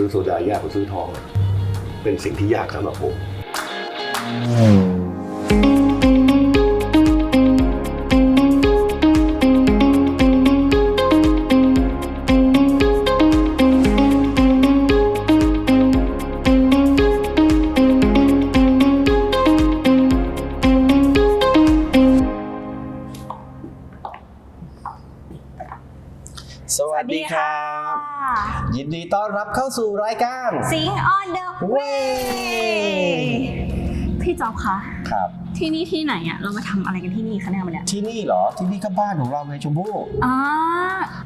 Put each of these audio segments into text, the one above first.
ซื้อโซดายากกว่าซื้อทอง เป็นสิ่งที่ยากสำหรับผมสวัสดีครับ ยินดีต้อนรับเข้าสู่รายการ สิงออนเดอะเว Way พี่จ๊อบคะครับ ที่นี่ที่ไหนอะเรามาทำอะไรกันที่นี่คะเนี่ยวันเนี้ยที่นี่เหรอ ที่นี่ก็บ้านของเราไงชมพู่อ่า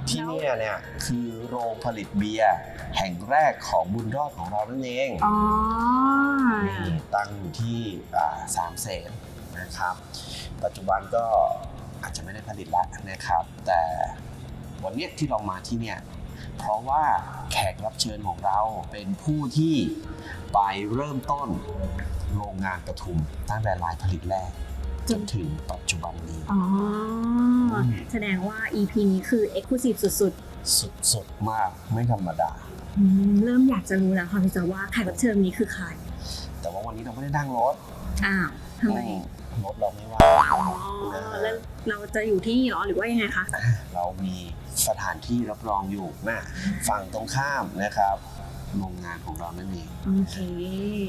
ที่เนี่ยเนี่ยคือโรงผลิตเบียร์แห่งแรกของบุญรอดของเรานั่นเองอ๋อนี่ตั้งอยู่ที่อ่าสามเสนนะครับ ปัจจุบันก็อาจจะไม่ได้ผลิตแล้วนะครับ แต่วันเนี้ยที่เรามาที่เนี่ย เพราะว่าแขกรับเชิญของเราเป็นผู้ที่ไปเริ่มต้นโรงงานปทุมตั้งแต่ลายผลิตแรก จนถึงปัจจุบันนี้ อ๋อ แสดงว่า EP นี้คือ Exclusive สุดสุดๆ มากไม่ธรรมดาๆอืมเริ่มอยากจะรู้แล้วค่ะพี่จ๊อบว่าแขกรับเชิญนี้คือใคร แต่ว่าวันนี้เราไม่ได้นั่งรถ อ้าวทำไมอืมรถเราไม่ว่างอ๋อแล้วเราจะอยู่ที่นี่เหรอหรือว่ายังไงคะ เรามี สถานที่รับรองอยู่นะฝั่งตรงข้ามนะครับโรงงานของเรานั่นเองโอเค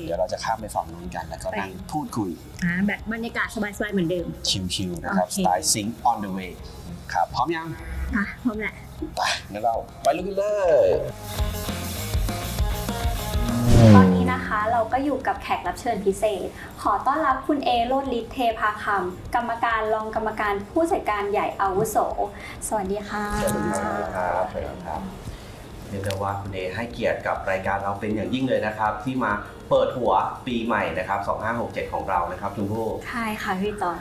เดี๋ยวเราจะข้ามไปฝั่งนู้นกันแล้วก็นั่งไปพูดคุยอ่าแบบบรรยากาศสบายๆเหมือนเดิม ชิลๆนะครับโอสเคไตล์ Sing on the way ครับ พร้อมยังอะพร้อมแหละไปงั้นเราไปลุยกันเลยตอ นนี้นะคะ เราก็อยู่กับแขกรับเชิญพิเศษ ขอต้อนรับคุณเอโรดลิศเทพาคำกรรมการรองกรรมการผู้จัดการใหญ่อาวุโส สวัสดีค่ะ สวัสดีครับสวัสดีครับเรียกได้ว่าคุณเอให้เกียรติกับรายการเราเป็นอย่างยิ่งเลยนะครับ ที่มาเปิดหัวปีใหม่นะครับ 2567 ของเรานะครับทุกผู้ใช่ค่ะพี่จอน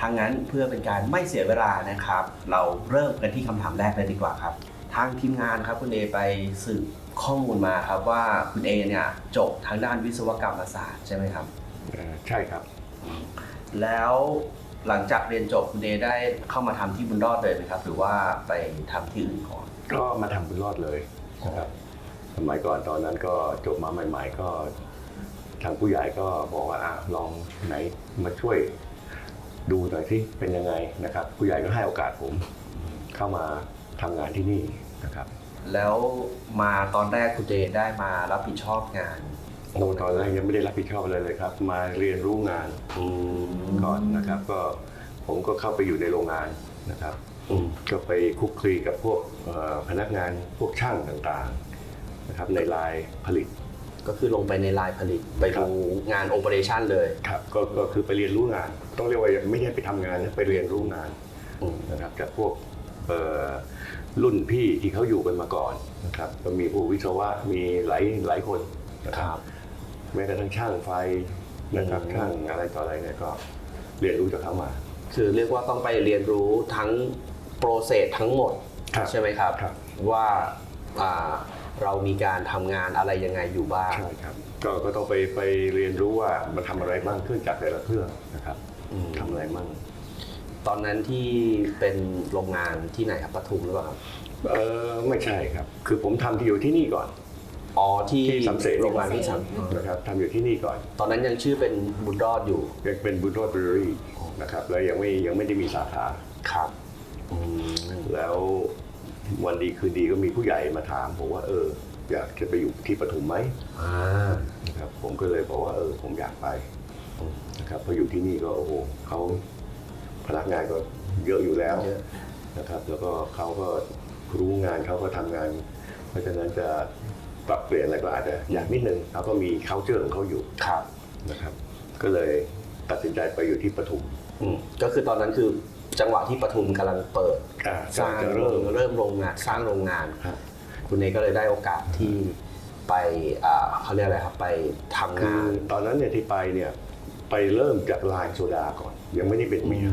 ทางนั้นเพื่อเป็นการไม่เสียเวลานะครับ เราเริ่มกันที่คำถามแรกเลยดีกว่าครับ ทางทีมงานครับคุณเอไปสืบ ข้อมูลมาครับว่าคุณเอเนี่ยจบทางด้านวิศวกรรมศาสตร์ใช่ไหมครับ เอ่อใช่ครับ แล้วหลังจากเรียนจบคุณเอได้เข้ามาทำที่บุญรอดเลยไหมครับ หรือว่าไปทำที่อื่นก่อน ก็มาทำบุญรอดเลยนะครับ สมัยก่อนตอนนั้นก็จบมาใหม่ ๆ ก็ทางผู้ใหญ่ก็บอกว่าอะลองไหนมาช่วยดูหน่อยที่เป็นยังไงนะครับ ผู้ใหญ่ก็ให้โอกาสผมเข้ามาทำงานที่นี่นะครับ แล้วมาตอนแรกคุณเอได้มารับผิดชอบงาน โอ้ตอนแรกยังไม่ได้รับผิดชอบอะไรเลยครับ มาเรียนรู้งานก่อนนะครับ ก็ผมก็เข้าไปอยู่ในโรงงานนะครับอืมก็ไปคลุกคลีกับพวกเอ่อพนักงานพวกช่างต่างๆนะครับในลายผลิต ก็คือลงไปในลายผลิตไปดูงานโอเปอเรชันเลยครับก็ก็คือไปเรียนรู้งาน ต้องเรียกว่าไม่ใช่ไปทำงานนะไปเรียนรู้งานอืมนะครับจากพวกเอ่อ รุ่นพี่ที่เขาอยู่กันมาก่อนนะครับก็มีผู้วิศวะมีหลายหลายคนนะครับแม้กระทั่งช่างไฟนะครับอืมช่างอะไรต่ออะไรเนี่ยก็เรียนรู้จากเขามา คือเรียกว่าต้องไปเรียนรู้ทั้งโปรเซสทั้งหมดครับใช่ไหมครับครับว่าอ่าเรามีการทำงานอะไรยังไงอยู่บ้างใช่ครับก็ก็ต้องไปไปเรียนรู้ว่ามันทำอะไรบ้างเครื่องจักรแต่ละเครื่องนะครับอืมทำอะไรบ้าง ตอนนั้นที่เป็นโรงงานที่ไหนครับปทุมหรือเปล่าครับเออไม่ใช่ครับ คือผมทำที่อยู่ที่นี่ก่อน อ๋อที่ที่สำเสนโรงงานที่สามนะครับทำอยู่ที่นี่ก่อน ตอนนั้นยังชื่อเป็นบุญรอดอยู่ยังเป็นบุญรอดเบอรี่นะครับ แล้วยังไม่ยังไม่ได้มีสาขา ครับอืมแล้ววันดีคืนดีก็มีผู้ใหญ่มาถามผมว่าเออ อยากจะไปอยู่ที่ปทุมไหมอ่า นะครับผมก็เลยบอกว่าเออผมอยากไปนะครับเพออยู่ที่นี่ก็โอ้โหเขา พนักงานก็เยอะอยู่แล้วเยอะนะครับ แล้วก็เขาก็รู้งานเขาก็ทำงาน เพราะฉะนั้นจะปรับเปลี่ยนอะไรก็อาจจะอยากนิดนึงเขาก็มี c u เจอร์ของเขาอยู่ครับนะครับ ก็เลยตัดสินใจไปอยู่ที่ปทุมอืมก็คือตอนนั้นคือจังหวะที่ปทุมกำลังเปิดอ่าสร้างจะเริ่เริ่มมเริ่มโรงงานสร้างโรงงานครับคุณเนก็เลยได้โอกาสที่ไปอ่าเขาเรียกอะไรครับไปทำคืงาอนตอนนั้นเนี่ยที่ไปเนี่ย ไปเริ่มจากลายโซดาก่อน ยังไม่ได้เป็นเมียร์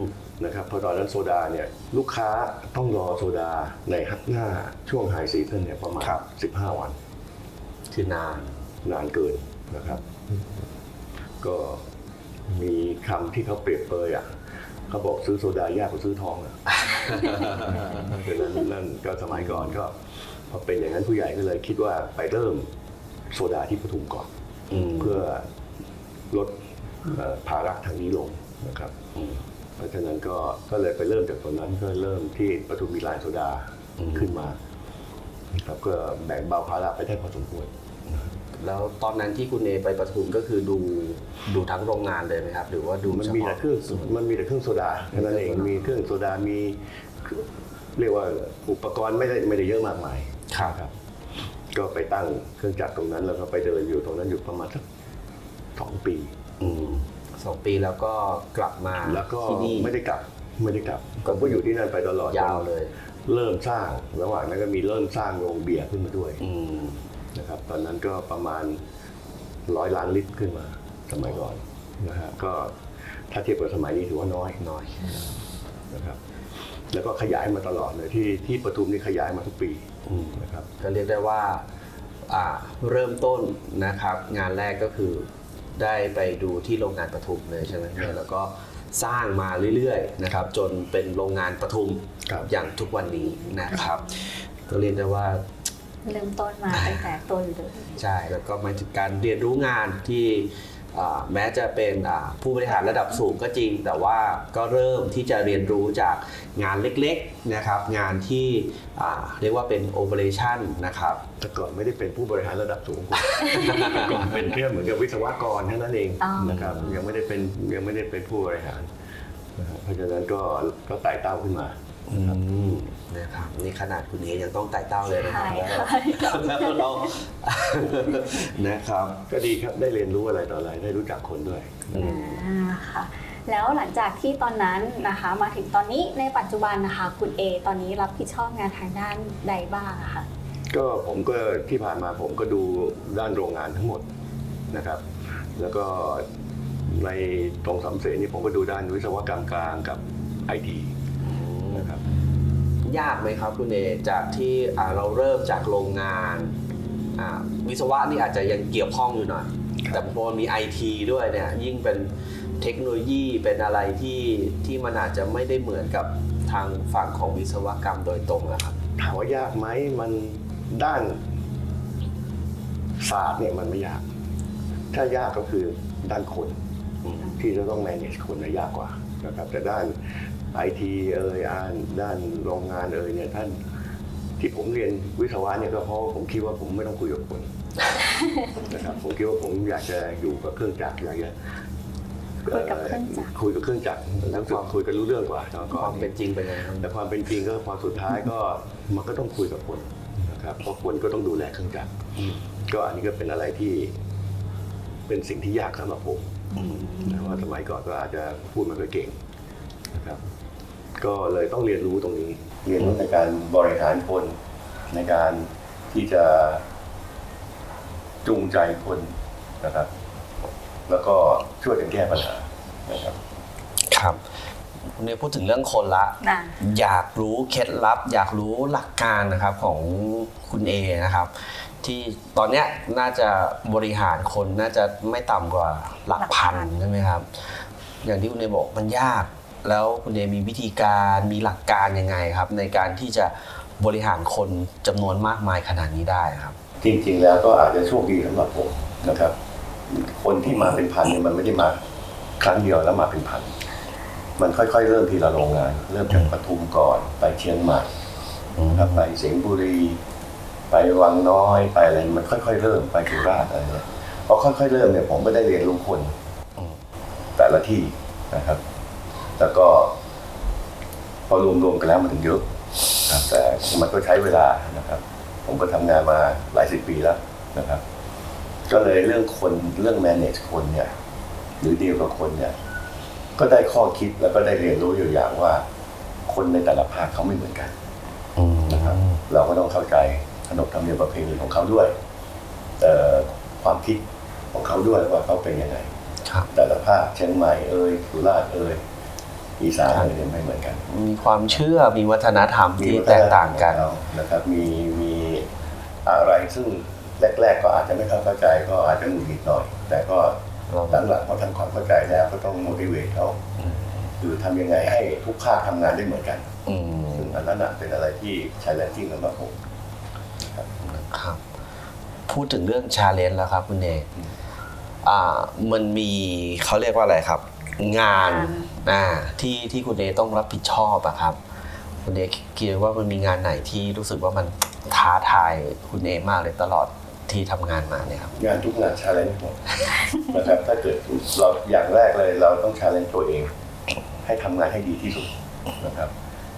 มนะครับเพราะตอนนั้นโซดาเนี่ยลูกค้าต้องรอโซดาในฮักหน้าช่วงไฮซีซันเนี่ยประมาณ 15 วันคือนานนานเกินนะครับ ก็มีคำที่เขาเปรียบเปรยอะเขาบอกซื้อโซดายากกว่าซื้อทองอะคือนั่นนั่นก็สมัยก่อนก็พอเป็นอย่างนั้นผู้ใหญ่ก็เลยคิดว่าไปเริ่มโซดาที่ปทุมก่อนอืมเพื่อลดเอ่อ ภาระทางนี้ลงนะครับอืมเพราะฉะนั้นก็ก็เลยไปเริ่มจากตรงนั้นก็เริ่มที่ปทุมมีลายโซดาอืมขึ้นมานะครับก็แบ่งเบาภาระไปได้พอสมควรแล้วตอนนั้นที่คุณเอไปปทุมก็คือดูดูทั้งโรงงานเลยไหมครับ หรือว่าดูมันเฉมีพาะแต่เครื่องมันมีแต่เครื่องโซดาแค่นั้นเองมีเครื่องโซดามีเรียกว่าอุปกรณ์ไม่ได้ไม่ได้เยอะมากมายครับครับ ก็ไปตั้งเครื่องจักรตรงนั้นแล้วก็ไปเดินอยู่ตรงนั้นอยู่ประมาณสักสองปี อืมสองปีแล้วก็กลับมาแล้วก็ที่นี่ ไม่ได้กลับไม่ได้กลับผมก็อยู่ที่นั่นไปตลอดยาวเลย เริ่มสร้างระหว่างนั้นก็มีเริ่มสร้างโรงเบียร์ขึ้นมาด้วยอืมนะครับตอนนั้นก็ประมาณร้อยล้านลิตรขึ้นมาสมัยก่อนนะฮะก็ถ้าเทียบกับสมัยนี้ถือว่าน้อยน้อยนะครับ แล้วก็ขยายมาตลอดเลยที่ที่ปทุมนี่ขยายมาทุกปีอืมนะครับ ก็เรียกได้ว่าอ่าเริ่มต้นนะครับ งานแรกก็คือ ได้ไปดูที่โรงงานปทุมเลยใช่ไหมเนี่ยแล้วก็สร้างมาเรื่อยๆนะครับจนเป็นโรงงานปทุมครับ อย่างทุกวันนี้นะครับก็เรียกได้ว่า เริ่มต้นมาตั้งแต่ต้นเลย ใช่แล้วก็มาถึงการเรียนรู้งานที่อ่า แม้จะเป็นอ่าผู้บริหารระดับสูงก็จริง แต่ว่าก็เริ่มที่จะเรียนรู้จากงานเล็กๆนะครับงานที่อ่าเรียกว่าเป็นโอเปอเรชั่นนะครับแต่ก่อนไม่ได้เป็นผู้บริหารระดับสูงก่อนเป็นแค่เหมือนกับวิศวกรแค่นั้นเองอ๋อนะครับยังไม่ได้เป็นยังไม่ได้เป็นผู้บริหารนะครับเพราะฉะนั้นก็ก็ไต่เต้าขึ้นมา อืมนะครับนี่ขนาดคุณเอยังต้องไต่เต้าเลยนะครัใช่บค่ะแล้วเรานะครับ ก็ดีครับได้เรียนรู้อะไรต่ออะไรได้รู้จักคนด้วยอืมอ่าค่ะแล้วหลังจากที่ตอนนั้นนะคะมาถึงตอนนี้ในปัจจุบันนะคะคุณเอตอนนี้รับผิดชอบงานทางด้านใดบ้างอะคะก็ผมก็ที่ผ่านมาผมก็ดูด้านโรงงานทั้งหมดนะครับ แล้วก็ในตรงสำเสนนี่ผมก็ดูด้านวิศวกรรมกลางกับไอทีนะครับ ยากไหมครับคุณเอจากที่อ่าเราเริ่มจากโรงงานอ่าวิศวะนี่อาจจะยังเกี่ยวข้องอยู่หน่อยครับแต่พอมีไอทีด้วยเนี่ยยิ่งเป็นเทคโนโลยีเป็นอะไรที่ที่มันอาจจะไม่ได้เหมือนกับทางฝั่งของวิศวกรรมโดยตรงนะครับถามว่ายากไหมมันด้านศาสตร์เนี่ยมันไม่ยาก ถ้ายากก็คือด้านคนอืมที่จะต้อง manage คนนะยากกว่านะครับแต่ด้าน ไอทีเอ่ยอ่านด้านโรงงานเอ่ยเนี่ยท่านที่ผมเรียนวิศวะเนี่ยก็เพราะผมคิดว่าผมไม่ต้องคุยกับคนนะครับผมคิดว่าผมอยากจะอยู่กับเครื่องจักรอยากจะคุยกับเครื่องจักรคุยกับเครื่องจักรแล้วก็คุยกันรู้เรื่องกว่าตอนคก่อวานมเป็นจริงเป็นไงครับแต่ความเป็นจริงก็พอสุดท้ายก็มันก็ต้องคุยกับคนนะครับเพราะคนก็ต้องดูแลเครื่องจักรอืมก็อันนี้ก็เป็นอะไรที่ เป็นสิ่งที่ยากสำหรับผมอืมนะว่าสมัยก่อนก็อาจจะพูดไม่ค่อยเก่งนะครับ ก็เลยต้องเรียนรู้ตรงนี้ เรียนรู้ในการบริหารคนในการที่จะจูงใจคนนะครับ แล้วก็ช่วยกันแก้ปัญหานะครับ ครับคุณเอพูดถึงเรื่องคนละ นะอยากรู้เคล็ดลับ อยากรู้หลักการนะครับของคุณเอนะครับ ที่ตอนเนี้ยน่าจะบริหารคนน่าจะไม่ต่ำกว่าหลักพันใช่ไหมครับ อย่างที่คุณเอบอกมันยาก แล้วคุณเอมีวิธีการมีหลักการยังไงครับ ในการที่จะบริหารคนจำนวนมากมายขนาดนี้ได้ครับ จริงๆแล้วก็อาจจะโชคดีสำหรับผมนะครับ คนที่มาเป็นพันเนี่ยมันไม่ได้มาครั้งเดียวแล้วมาเป็นพัน มันค่อยๆ เริ่มทีละโรงงาน เริ่มจากปทุมก่อนไปเชียงใหม่นะครับไปสิงห์บุรี ไปวังน้อยไปอะไรมันค่อยๆ เริ่มไปสุราษฎร์อะไรเนี่ยพอค่อยๆเริ่มเนี่ยผมก็ได้เรียนรู้คนอืมแต่ละที่นะครับ แล้วก็ พอรวมๆกันแล้วมันถึงเยอะครับแต่มันก็ใช้เวลานะครับ ผมก็ทำงานมาหลายสิบปีแล้วนะครับ ก็เลยเรื่องคนเรื่อง manage คนเนี่ย หรือดีลกับคนเนี่ย ก็ได้ข้อคิดแล้วก็ได้เรียนรู้อยู่อย่างว่า คนในแต่ละภาคเขาไม่เหมือนกันนะครับ เราก็ต้องเข้าใจขนบธรรมเนียมประเพณีของเขาด้วยเอ่อความคิดของเขาด้วยว่าเขาเป็นยังไงครับแต่ละภาคเชียงใหม่เอ่ยสุราษฎร์เอ่ย อีสานเอ่ยเนี่ยไม่เหมือนกัน มีความเชื่อมีวัฒนธรรมที่แตกต่างกันมีวัฒธรรมของเขานะครับมีมีอะไรซึ่งแรก ๆ ก็อาจจะไม่เข้าใจก็อาจจะหงุดหงิดหน่อย แต่ก็หลังๆพอทำความเข้าใจแล้วก็ต้อง motivate เขาคือทำยังไงให้ทุกภาคทำงานได้เหมือนกันอืมซึ่งอันนั้นน่ะเป็นอะไรที่ challenging สำหรับผมครับ พูดถึงเรื่องชาเลนจ์แล้วครับคุณเออ่ามันมีเขาเรียกว่าอะไรครับ งาน อ่าที่ที่คุณเอต้องรับผิดชอบอะครับ คุณเอคิดว่ามันมีงานไหนที่รู้สึกว่ามันท้าทายคุณเอมากเลยตลอดที่ทำงานมาเนี่ยครับ งานทุกงานชาเลนจ์หมด นะครับถ้าเกิดเราอย่างแรกเลยเราต้องชาเลนจ์ตัวเอง ให้ทำงานให้ดีที่สุดนะครับ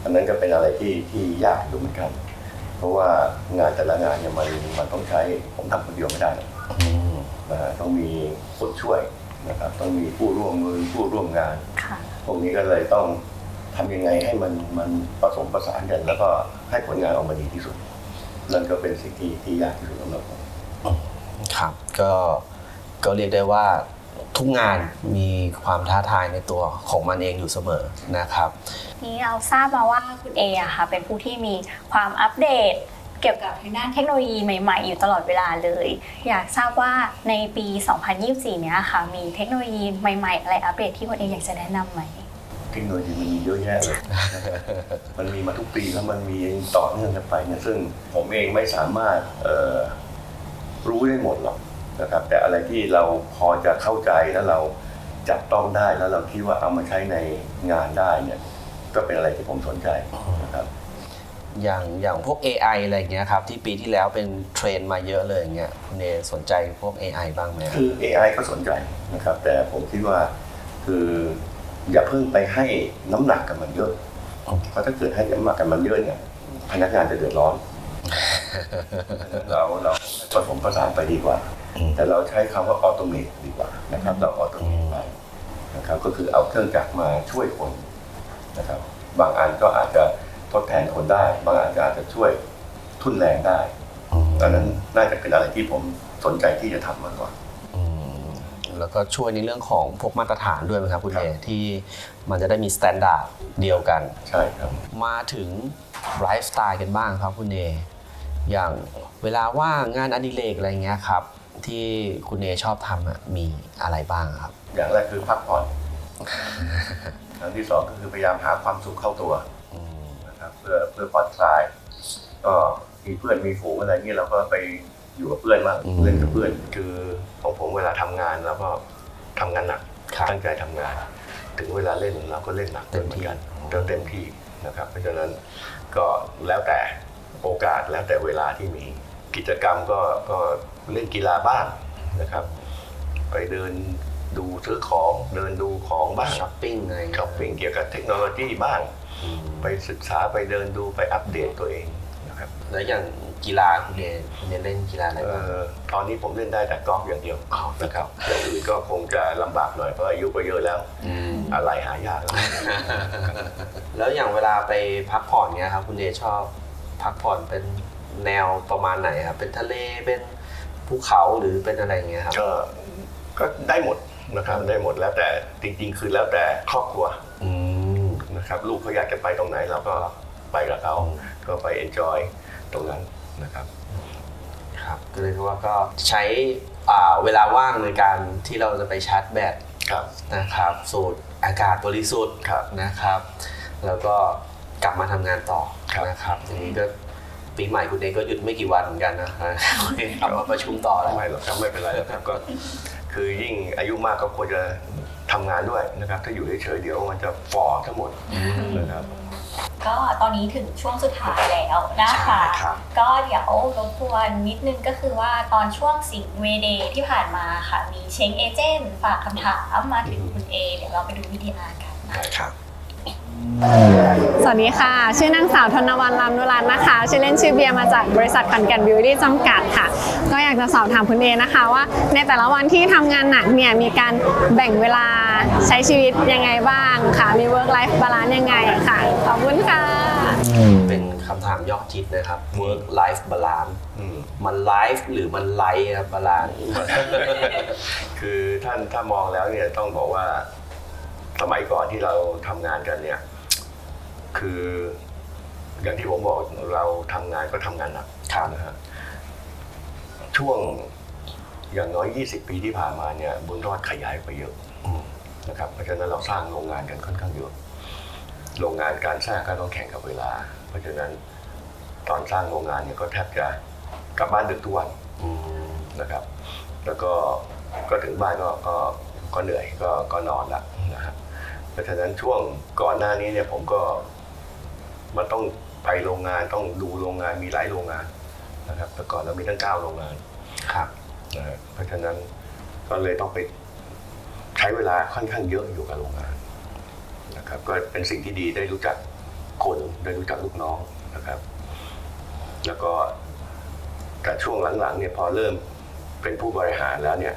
อันนั้นก็เป็นอะไรที่ที่ยากอยู่เหมือนกัน เพราะว่างานแต่ละงานเนี่ยมันมันต้องใช้ผมทำคนเดียวไม่ได้นะฮะต้องมีคนช่วยนะครับ ต้องมีผู้ร่วมมือผู้ร่วมงาน ค่ะ พวกนี้ก็เลยต้องทำยังไงให้มันมันผสมประสานกันแล้วก็ให้ผลงานออกมาดีที่สุด นั่นก็เป็นสิ่งที่ที่ยากที่สุดสำหรับผมครับก็ก็เรียกได้ว่าทุกงานมีความท้าทายในตัวของมันเองอยู่เสมอนะครับ นี่เราทราบมาว่าคุณเออะค่ะเป็นผู้ที่มีความอัปเดต เกี่ยวกับทางด้านเทคโนโลยีใหม่ ๆ อยู่ตลอดเวลาเลย อยากทราบว่าในปี 2024 เนี้ยค่ะ มีเทคโนโลยีใหม่ๆ อะไรอัปเดตที่คุณเองอยากจะแนะนำไหม เทคโนโลยีมันมีเยอะแยะเลย มันมีมาทุกปีแล้วมันมีต่อเนื่องกันไปเนี่ยซึ่งผมเองไม่สามารถเอ่อรู้ได้หมดหรอกนะครับ แต่อะไรที่เราพอจะเข้าใจแล้วเราจับต้องได้แล้วเราคิดว่าเอามาใช้ในงานได้เนี่ย ก็เป็นอะไรที่ผมสนใจนะครับ อย่างอย่างพวก AI อะไรอย่างเงี้ยครับที่ปีที่แล้วเป็นเทรนด์มาเยอะเลยอย่างเงี้ยคุณเอสนใจพวก AI บ้างไหมครับคือ AI ก็สนใจนะครับ แต่ผมคิดว่าคืออย่าเพิ่งไปให้น้ำหนักกับมันเยอะเพราะถ้าเกิดให้น้ำหนักกับมันเยอะเนี่ยพนักงานจะเดือดร้อน เราเราผสมผสานไปดีกว่าอืมแต่เราใช้คำว่าออโตเมตดีกว่านะครับ เราออโตเมตไปนะครับก็คือเอาเครื่องจักรมาช่วยคนนะครับ บางอันก็อาจจะ ทดแทนคนได้บางอันก็อาจจะช่วยทุนแรงได้ดังนั้นน่าจะเป็นอะไรที่ผมสนใจที่จะทำมาก่อนอืมแล้วก็ช่วยในเรื่องของพวกมาตรฐานด้วยไหมครับคุณครัเอบที่มันจะได้มีมาตรฐานเดียวกัน ใช่ครับ มาถึงไลฟ์สไตล์กันบ้างครับคุณเออย่างเวลาว่างงานอดิเรกอะไรเงี้ยครับที่คุณเอชอบทำอะมีอะไรบ้างครับ อย่างแรกคือพักผ่อนอันที่สองก็คือพยายามหาความสุขเข้าตัว นะครับเพื่อเพื่อผ่อนคลายก็มีเพื่อนมีฝูงอะไรเงี้ยเราก็ไปอยู่กับเพื่อนบ้างอืมเล่นกับเพื่อนคือของผมเวลาทำงานแล้วก็ทำงานหนักครับตั้งใจทำงาน ถึงเวลาเล่นเราก็เล่นหนักเต็มที่หอนกันเต็มเต็มที่นะครับ เพราะฉะนั้นก็แล้วแต่โอกาสแล้วแต่เวลาที่มีกิจกรรมก็ก็เล่นกีฬาบ้างนะครับ ไปเดินดูซื้อของเดินดูของบ้างช้อปปิ้งอะไรช้อปปิ้งเกี่ยวกับเทคโนโลยีบ้าง ไปศึกษาไปเดินดูไปอัปเดตตัวเองนะครับแล้วอย่างกีฬาคุณเอคุณเอเล่นกีฬาอะไรเอ่บ้างอตอนนี้ผมเล่นได้แต่กอล์ฟอย่างเดียวกอล์ฟนะครับอย่างอื่นก็คงจะลำบากหน่อยเพราะอายุก็เยอะแล้ว มอะไรหายากแล้วแล้วอย่างเวลาไปพักผ่อนเนี้ยครับคุณเอชอบพักผ่อนเป็นแนวประมาณไหนครับเป็นทะเลเป็นภูเขาหรือเป็นอะไรอย่างเงี้ยครับ ก็ก็ได้หมดนะครับได้หมดแล้วแต่จริง ๆ คือแล้วแต่ครอบครัวอืม นะครับลูกเขาอยากจะไปตรงไหนเราก็ไปกับเขาอืมก็ไปเอนจอยตรงนั้นนะครับ ครับก็เลยว่าก็ใช้อ่าเวลาว่างในการที่เราจะไปชาร์จแบตครับนะครับสูดอากาศบริสุทธิ์ครับนะครับ แล้วก็กลับมาทำงานต่อครับนะครับทีนี้ก็ปีใหม่คุณเองก็หยุดไม่กี่วันเหมือนกันนะกลับมาประชุมต่อแล้วไม่หรอกครับไม่เป็นไรหรอกครับก็คือยิ่งอายุมากก็ควรจะ ทำงานด้วยนะครับ ถ้าอยู่เฉยๆเดี๋ยวมันจะฝ่อทั้งหมดนะครับ ก็ตอนนี้ถึงช่วงสุดท้ายแล้วนะคะครับ ก็เดี๋ยวรบกวนนิดนึงก็คือว่าตอนช่วงสิงห์เวเดย์ที่ผ่านมาค่ะ มีเชงเอเจนต์ฝากคำถามมาถึงคุณเอเดี๋ยวเราไปดูวิดีอาร์กัน ครับ สวัสดีค่ะ ชื่อนางสาวธนวันลำนุรัตน์นะคะ ชื่อเล่นชื่อเบียร์มาจากบริษัทขอนแก่นบิวตี้จำกัดค่ะ ก็อยากจะสอบถามคุณเอนะคะว่า ในแต่ละวันที่ทำงานหนักเนี่ยมีการแบ่งเวลาใช้ชีวิตยังไงบ้างค่ะ มี work life balance ยังไงค่ะ ขอบคุณค่ะ เป็นคำถามยอดฮิตนะครับ work life balance อืมมันไลฟ์หรือมันไลฟ์ครับบาลานซ์คือท่านถ้ามองแล้วเนี่ยต้องบอกว่า สมัยก่อนที่เราทำงานกันเนี่ย คืออย่างที่ผมบอกเราทำงานก็ทำงานหนักครับนะฮะช่วงอย่างน้อย 20 ปีที่ผ่านมาเนี่ยบุญรอดขยายไปเยอะอืมนะครับเพราะฉะนั้นเราสร้างโรงงานกันค่อนข้างเยอะโรงงานการสร้างก็ต้องแข่งกับเวลา เพราะฉะนั้นตอนสร้างโรงงานเนี่ยก็แทบจะกลับบ้านดึกทุกวันอืมนะครับ แล้วก็ก็ถึงบ้านก็ก็ก็เหนื่อยก็ก็นอนละนะครับ เพราะฉะนั้นช่วงก่อนหน้านี้เนี่ยผมก็มันต้องไปโรงงานต้องดูโรงงานมีหลายโรงงานนะครับ แต่ก่อนเรามีตั้งเก้าโรงงานครับนะฮะเพราะฉะนั้นก็เลยต้องไปใช้เวลาค่อนข้างเยอะอยู่กับโรงงานนะครับ ก็เป็นสิ่งที่ดีได้รู้จักคนได้รู้จักลูกน้องนะครับ แล้วก็แต่ช่วงหลังๆเนี่ยพอเริ่มเป็นผู้บริหารแล้วเนี่ย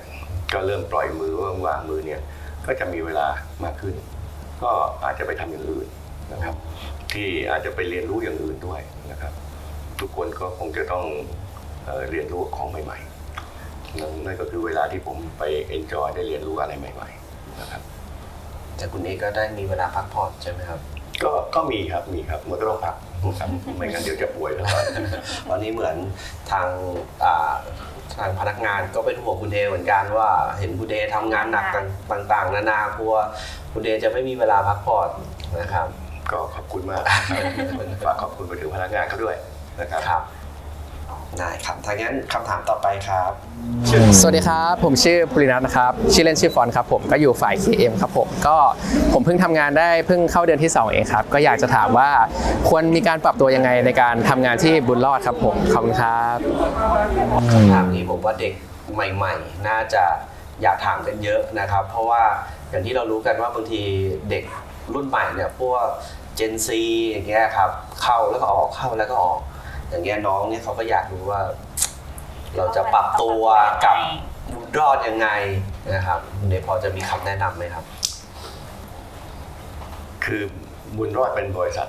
ก็เริ่มปล่อยมือวางวางมือเนี่ย ก็จะมีเวลามากขึ้น ก็อาจจะไปทำอย่างอื่นนะครับ ที่อาจจะไปเรียนรู้อย่างอื่นด้วยนะครับ ทุกคนก็คงจะต้องเอ่อเรียนรู้ของใหม่ๆนั่นนั่นก็คือเวลาที่ผมไปเอนจอยได้เรียนรู้อะไรใหม่ ๆ นะครับแต่คุณเอก็ได้มีเวลาพักผ่อนใช่ไหมครับ ก็ก็มีครับมีครับมันก็ต้องพักครับไม่งั้นเดี๋ยวจะป่วยแล้วก็ตอนนี้เหมือนทางอ่า ทางพนักงานก็เป็นห่วงคุณเอเหมือนกันว่า เห็นคุณเอทำงานหนักต่างๆ นานากลัวคุณเอจะไม่มีเวลาพักผ่อนนะครับ ก็ขอบคุณมาก ฝากขอบคุณไปถึงพนักงานเขาด้วยนะครับ ครับ ได้ครับถ้างั้นคำถามต่อไปครับสวัสดีครับ ผมชื่อปรินัทนะครับ ชื่อเล่นชื่อฟอนครับผมก็อยู่ฝ่าย KM ครับผมก็ผมเพิ่งทำงานได้เพิ่งเข้าเดือนที่ 2 เองครับ ก็อยากจะถามว่าควรมีการปรับตัวยังไงในการทำงานที่บุญรอดครับผมขอบคุณครับ คำถามนี้ผมว่าเด็กใหม่ ๆ น่าจะอยากถามกันเยอะนะครับ เพราะว่าอย่างที่เรารู้กันว่าบางทีเด็กรุ่นใหม่เนี่ยพวก Gen Z อย่างเงี้ยครับเข้าแล้วก็ออกเข้าแล้วก็ออก อย่างเงี้ยน้องเนี่ยเขาก็อยากรู้ว่า เราจะปรับตัวกับบุญรอดยังไงนะครับคุณเดชพอจะมีคำแนะนำไหมครับ คือบุญรอดเป็นบริษัท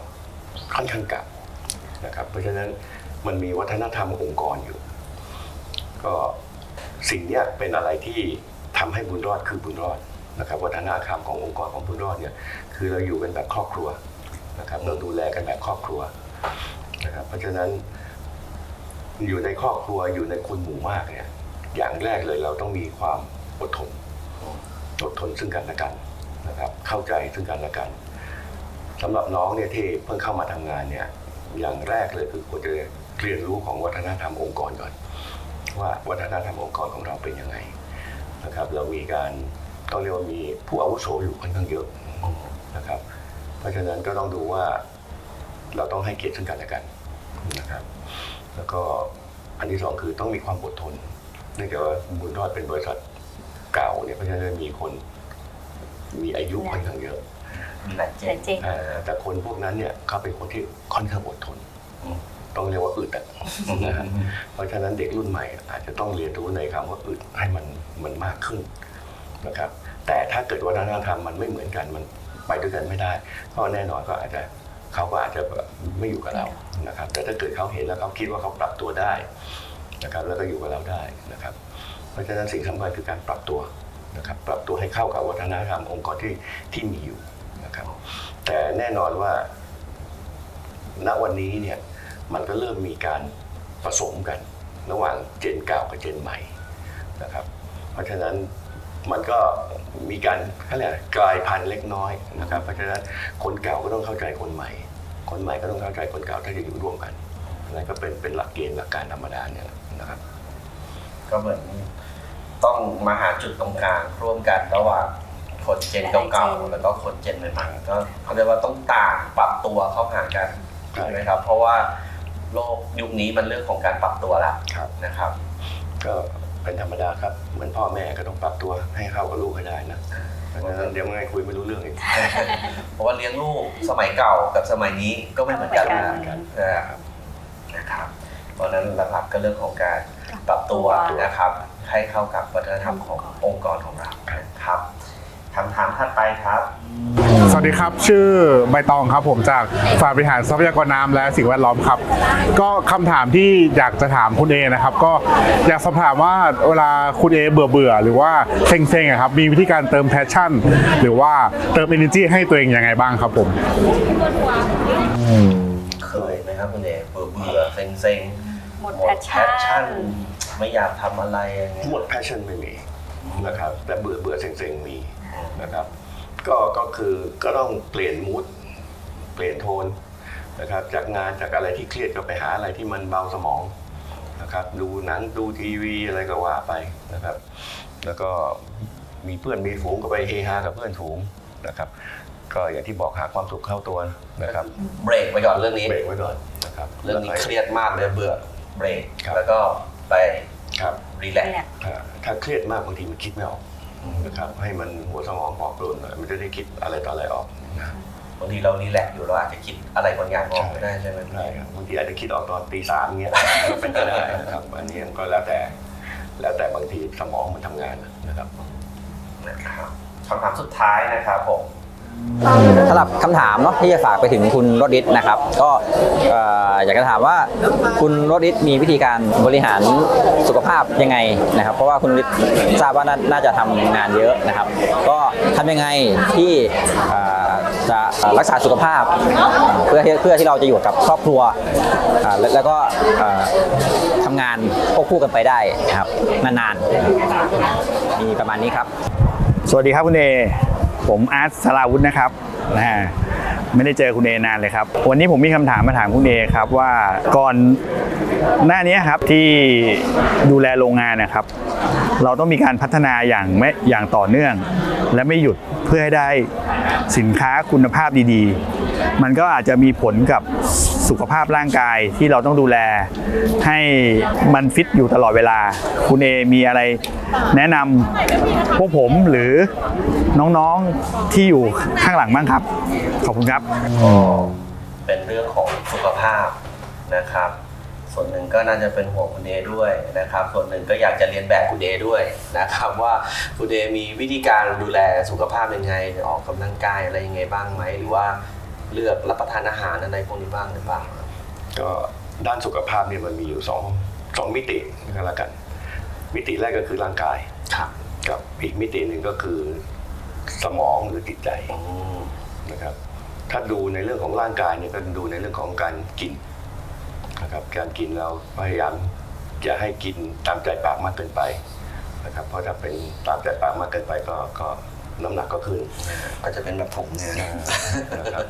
ค่อนข้างเก่านะครับ เพราะฉะนั้นมันมีวัฒนธรรมองค์กรอยู่ ก็สิ่งเนี้ยเป็นอะไรที่ทำให้บุญรอดคือบุญรอดนะครับ วัฒนธรรมขององค์กรของบุญรอดเนี่ยคือเราอยู่กันแบบครอบครัวนะครับเราดูแลกันแบบครอบครัว นะครับเพราะฉะนั้นอยู่ในครอบครัวอยู่ในคนหมู่มากเนี่ย อย่างแรกเลยเราต้องมีความอดทนอดทนซึ่งกันและกันนะครับ เข้าใจซึ่งกันและกันสำหรับน้องเนี่ยที่เพิ่งเข้ามาทำงานเนี่ย อย่างแรกเลยคือควรจะเรียนรู้ของวัฒนธรรมองค์กรก่อน ว่าวัฒนธรรมองค์กรของเราเป็นยังไงนะครับ เรามีการต้องเรียกว่ามีผู้อาวุโสอยู่ค่อนข้างเยอะนะครับ เพราะฉะนั้นก็ต้องดูว่าเราต้องให้เกียรติซึ่งกันและกัน นะครับ แล้วก็อันที่สองคือต้องมีความอดทน เนื่องจากว่าบุญรอดเป็นบริษัทเก่าเนี่ยเพราะฉะนั้นมีคนมีอายุค่อนข้างเยอะมีหลายเจแต่นจริงอ่าแต่คนพวกนั้นเนี่ยเขาเป็นคนที่ค่อนข้างอดทนอืมต้องเรียกว่าอึดอะนะฮะเพราะฉะนั้นเด็กรุ่นใหม่อาจจะต้องเรียนรู้ในคำว่าอึดให้มันมันมากขึ้นนะครับ แต่ถ้าเกิดวัฒนธรรมมันไม่เหมือนกันมันไปด้วยกันไม่ได้ ก็แน่นอนก็อาจจะ เขาก็อาจจะไม่อยู่กับเรานะครับ แต่ถ้าเกิดเขาเห็นแล้วเขาคิดว่าเขาปรับตัวได้นะครับแล้วก็อยู่กับเราได้นะครับ เพราะฉะนั้นสิ่งสำคัญคือการปรับตัวนะครับ ปรับตัวให้เข้ากับวัฒนธรรมองค์กรที่ที่มีอยู่นะครับ แต่แน่นอนว่า ณวันนี้เนี่ยมันก็เริ่มมีการผสมกัน ระหว่างเจนเก่ากับเจนใหม่นะครับ เพราะฉะนั้น มันก็มีการเขาเรียกอะไรกลายพันธุ์เล็กน้อยนะครับ เพราะฉะนั้นคนเก่าก็ต้องเข้าใจคนใหม่ คนใหม่ก็ต้องเข้าใจคนเก่าถ้าจะอยู่ร่วมกันนั่นก็เป็นเป็นหลักเกณฑ์หลักการธรรมดาเนี่ยนะครับ ก็เหมือนต้องมาหาจุดตรงกลางร่วมกันระหว่างคนเจนเก่าๆแล้วก็คนเจนใหม่ๆก็เขาเรียกว่าต้องต่างปรับตัวเข้าหากันใช่ใช่ไหมครับ เพราะว่าโลกยุคนี้มันเรื่องของการปรับตัวละครับนะครับ ก็ เป็นธรรมดาครับ เหมือนพ่อแม่ก็ต้องปรับตัวให้เข้ากับลูกให้ได้นะเพราะฉะนั้นเดี๋ยวไม่คุยไม่รู้เรื่องอีก เพราะว่าเลี้ยงลูกสมัยเก่ากับสมัยนี้ก็ไม่เหมือนกันไม่นะเหมือนกันนะครับนะครับ เพราะฉะนั้นหลักๆก็เรื่องของการปรับตัวนะครับ ให้เข้ากับวัฒนธรรมขององค์กรของเรานะครับ คำถามถัดไปครับ สวัสดีครับ ชื่อใบตองครับผมจากฝ่ายบริหารทรัพยากรน้ำและสิ่งแวดล้อมครับ ก็คำถามที่อยากจะถามคุณเอนะครับ ก็อยากสอบถามว่าเวลาคุณเอเบื่อเบื่อๆหรือว่าเซ็งๆอะครับมีวิธีการเติมแพชชั่น หรือว่าเติม energy ให้ตัวเองยังไงบ้างครับผมเคยไหมครับคุณเอกเบื่อเบื่อเซ็งเซ็งหมด passion ไม่อยากทำอะไรอย่างเงี้ยหมดแพชชั่นไม่มีนะครับแต่เบื่อเบื่อเซ็งๆมี นะครับก็ก็คือก็ต้องเปลี่ยนมูดเปลี่ยนโทนนะครับจากงานจากอะไรที่เครียดก็ไปหาอะไรที่มันเบาสมองนะครับดูหนังดูทีวีอะไรก็ว่าไปนะครับ แล้วก็มีเพื่อนมีฝูงก็ไปเฮฮากับเพื่อนฝูงนะครับ ก็อย่างที่บอกหาความสุขเข้าตัวนะครับเบรกไว้ก่อนเรื่องนี้เบรกไว้ก่อนนะครับเรื่องนี้เครียดมากเลยเบื่อเบรกครับแล้วก็ไปครับรีแลกซ์ถ้าถ้าเครียดมากบางทีมันคิดไม่ออก นะครับให้มันหัวสมองปลอบโปร่งหน่อยมันจะได้คิดอะไรต่ออะไรออกนะบางทีเรารีแลกซ์อยู่เราอาจจะคิดอะไรบางอย่างออกไม่ได้ใช่ไหมได้ครับบางทีอาจจะคิดออกตอนตีสามเงี้ยก็เป็นไปได้นะครับอันนี้ก็แล้วแต่แล้วแต่บางทีสมองมันทำงานนะครับนะครับคำถามสุดท้ายนะครับผม สำหรับคำถามเนาะที่จะฝากไปถึงคุณรถดิสนะครับ ก็อยากจะถามว่าคุณรถดิสมีวิธีการบริหารสุขภาพยังไงนะครับ เพราะว่าคุณรถดิสทราบว่าน่าจะทำงานเยอะนะครับ ก็ทำยังไงที่จะรักษาสุขภาพเพื่อเพื่อที่เราจะอยู่กับครอบครัวแล้วก็เอ่อทำงานควบคู่กันไปได้นะครับนานๆมีประมาณนี้ครับ สวัสดีครับคุณเอ ผมอาร์ตสราวุธนะครับนะฮะไม่ได้เจอคุณเอนานเลยครับ วันนี้ผมมีคำถามมาถามคุณเอครับว่าก่อนหน้านี้ครับที่ดูแลโรงงานนะครับ เราต้องมีการพัฒนาอย่างไม่อย่างต่อเนื่อง และไม่หยุดเพื่อให้ได้สินค้าคุณภาพดีๆ มันก็อาจจะมีผลกับ สุขภาพร่างกายที่เราต้องดูแล ให้มันฟิตอยู่ตลอดเวลา คุณเอมีอะไรแนะนำพวกผมหรือน้องๆที่อยู่ข้างหลังบ้างครับ ขอบคุณครับ เป็นเรื่องของสุขภาพนะครับ ส่วนหนึ่งก็น่าจะเป็นห่วงคุณเอด้วยนะครับ ส่วนหนึ่งก็อยากจะเรียนแบบคุณเอด้วยนะครับ ว่าคุณเอมีวิธีการดูแลสุขภาพยังไงออกกำลังกายอะไรยังไงบ้างไหมหรือว่า เลือกรับประทานอาหารอะไรพวกนี้บ้างหรือเปล่าก็ด้านสุขภาพเนี่ยมันมีอยู่สองสองมิติก็แล้วกัน มิติแรกก็คือร่างกายครับกับอีกมิติหนึ่งก็คือสมองหรือจิตใจอืมนะครับ ถ้าดูในเรื่องของร่างกายเนี่ยก็ดูในเรื่องของการกินนะครับ การกินเราพยายามจะให้กินตามใจปากมากเกินไปนะครับ เพราะถ้าเป็นตามใจปากมากเกินไปก็ก็ น้ำหนักก็ขึ้นก็จะเป็นแบบผมเนี่ยนะครับ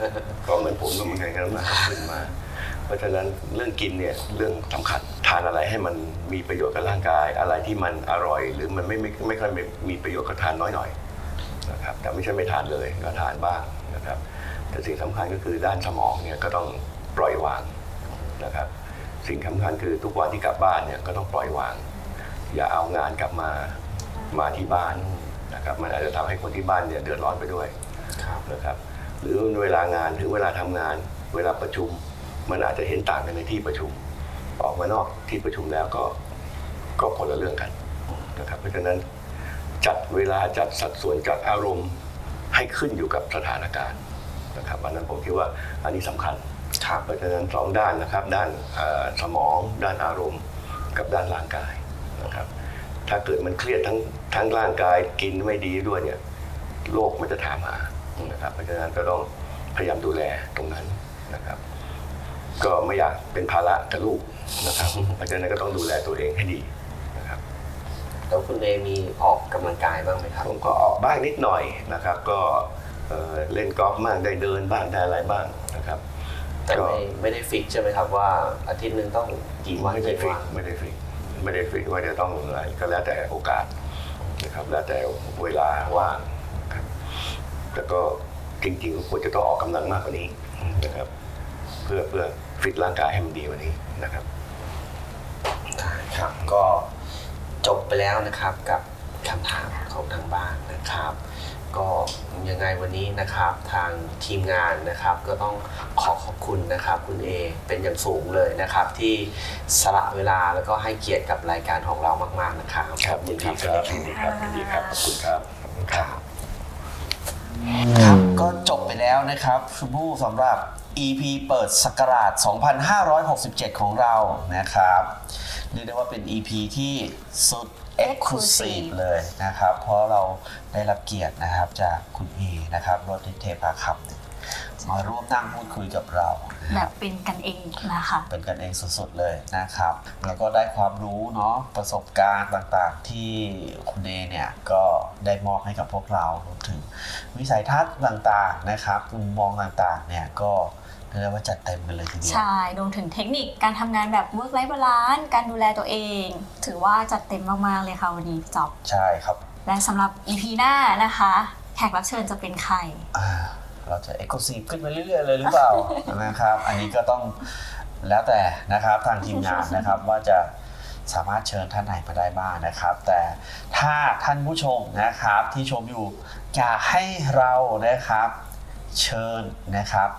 ก็เหมือนผมก็เหมือนกันก็น้ำหนักก็ขึ้นมา เพราะฉะนั้นเรื่องกินเนี่ยเรื่องสำคัญทานอะไรให้มันมีประโยชน์กับร่างกาย อะไรที่มันอร่อย หรือมันไม่ไม่ไม่ค่อยมีประโยชน์ก็ทานน้อยหน่อยนะครับแต่ไม่ใช่ไม่ทานเลยก็ทานบ้างนะครับ แต่สิ่งสำคัญก็คือด้านสมองเนี่ยก็ต้องปล่อยวางนะครับ สิ่งสำคัญคือทุกวันที่กลับบ้านเนี่ยก็ต้องปล่อยวาง อย่าเอางานกลับมามาที่บ้าน นะครับมันอาจจะทำให้คนที่บ้านเนี่ยเดือดร้อนไปด้วยครับนะครับหรือเวลางานถึงเวลาทำงาน เวลาประชุม มันอาจจะเห็นต่างกันในที่ประชุม ออกมานอกที่ประชุมแล้วก็ก็คนละเรื่องกันนะครับเพราะฉะนั้นจัดเวลาจัดสัดส่วนจัดอารมณ์ให้ขึ้นอยู่กับสถานการณ์นะครับอันนั้นผมคิดว่าอันนี้สำคัญครับเพราะฉะนั้นสองด้านนะครับ ด้านเอ่อสมอง ด้านอารมณ์ กับด้านร่างกายนะครับ ถ้าเกิดมันเครียดทั้งทั้งร่างกายกินไม่ดีด้วยเนี่ยโรคมันจะถามหานะครับเพราะฉะนั้นก็ต้องพยายามดูแลตรงนั้นนะครับ ก็ไม่อยากเป็นภาระกับลูกนะครับเพราะฉะนั้นก็ต้องดูแลตัวเองให้ดีนะครับแล้วคุณเอมีออกกำลังกายบ้างไหมครับผมก็ออกบ้างนิดหน่อยนะครับ ก็เอ่อเล่นกอล์ฟบ้างได้เดินบ้างได้อะไรบ้างนะครับ แต่ก็ไม่ไม่ได้ฟิกใช่ไหมครับว่าอาทิตย์หนึงต้องกี่วันไม่ได้กี่ฟิกวันไม่ได้ฟิก ไม่ได้ฟิกว่าจะต้องอะไรก็แล้วแต่โอกาสนะครับแล้วแต่เวลาว่างแต่ก็จริงๆก็ควรจะต้องออกกำลังมากกว่านี้นะครับ เพื่อเพื่อฟิตร่างกายให้มันดีกว่านี้นะครับครับก็จบไปแล้วนะครับกับคำถามของทางบ้านนะครับ ก็ยังไงวันนี้นะครับทางทีมงานนะครับก็ต้องขอขอบคุณนะครับคุณเอเป็นอย่างสูงเลยนะครับที่สละเวลาแล้วก็ให้เกียรติกับรายการของเรามาก ๆนะครับครับยินดีครับยินดีครับยินดีครับขอบคุณครับขอบคุณครับ ครับก็จบไปแล้วนะครับชูบูสำหรับ EP เปิดสกราช 2567 ของเรานะครับ เรียกได้ว่าเป็น EP ที่สุด Exclusive เลยนะครับ เพราะเราได้รับเกียรตินะครับจากคุณเอนะครับรถนิเทพาคับมาร่วมนั่งพูดคุยกับเราแบบเป็นกันเองนะคะเป็นกันเองสุดๆเลยนะครับ แล้วก็ได้ความรู้เนาะประสบการณ์ต่างๆ ที่คุณเอเนี่ยก็ได้มอบให้กับพวกเรารวมถึงวิสัยทัศน์ต่างๆนะครับมุมมองต่างๆเนี่ยก็ เรียกว่าจัดเต็มกันเลยทีเดียว ใช่รวมถึงเทคนิคการทำงานแบบ work life balance การดูแลตัวเอง ถือว่าจัดเต็มมาก ๆ เลยค่ะวันนี้พี่จอบ ใช่ครับและสำหรับ EP หน้านะคะ แขกรับเชิญจะเป็นใคร อ่าเราจะเอ็กซ์คลูซีฟขึ้นไปเรื่อยๆเลยหรือเปล่า นะครับ อันนี้ก็ต้องแล้วแต่นะครับทางทีมงานนะครับว่าจะสามารถเชิญท่านไหนมาได้บ้างนะครับ แต่ถ้าท่านผู้ชมนะครับที่ชมอยู่อยากให้เรานะครับเชิญนะครับ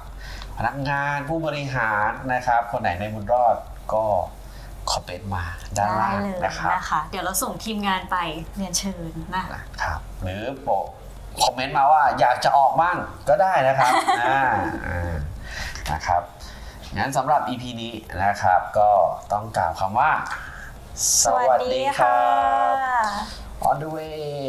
พนักงานผู้บริหารนะครับ คนไหนในบุญรอดก็คอมเมนต์มาด้านล่างนะครับนะคะเดี๋ยวเราส่งทีมงานไปเรียนเชิญนะครับ หรือบอกคอมเมนต์มาว่าอยากจะออกบ้างก็ได้นะครับนะครับงั้นสำหรับ EP นี้นะครับ ก็ต้องกล่าวคำว่า สวัสดีค่ะ On the way